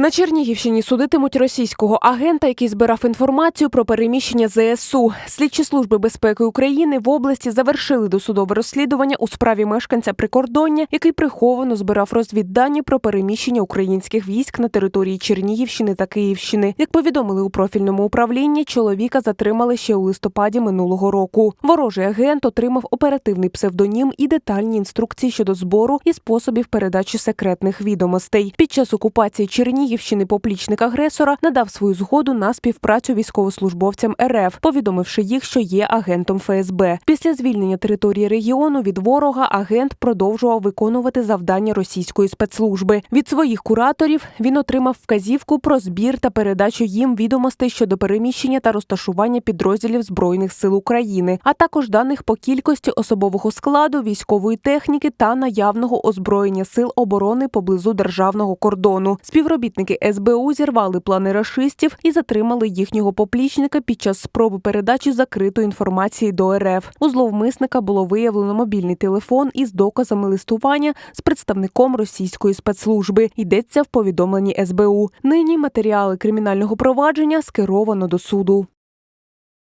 На Чернігівщині судитимуть російського агента, який збирав інформацію про переміщення ЗСУ. Слідчі служби безпеки України в області завершили досудове розслідування у справі мешканця прикордоння, який приховано збирав розвіддані про переміщення українських військ на території Чернігівщини та Київщини. Як повідомили у профільному управлінні, чоловіка затримали ще у листопаді минулого року. Ворожий агент отримав оперативний псевдонім і детальні інструкції щодо збору і способів передачі секретних відомостей. Під час окупації Чернігівщини поплічник агресора надав свою згоду на співпрацю військовослужбовцям РФ, повідомивши їх, що є агентом ФСБ. Після звільнення території регіону від ворога агент продовжував виконувати завдання російської спецслужби. Від своїх кураторів він отримав вказівку про збір та передачу їм відомостей щодо переміщення та розташування підрозділів збройних сил України, а також даних по кількості особового складу, військової техніки та наявного озброєння сил оборони поблизу державного кордону. Співробітники СБУ зірвали плани рашистів і затримали їхнього поплічника під час спроби передачі закритої інформації до РФ. У зловмисника було виявлено мобільний телефон із доказами листування з представником російської спецслужби. Йдеться в повідомленні СБУ. Нині матеріали кримінального провадження скеровано до суду.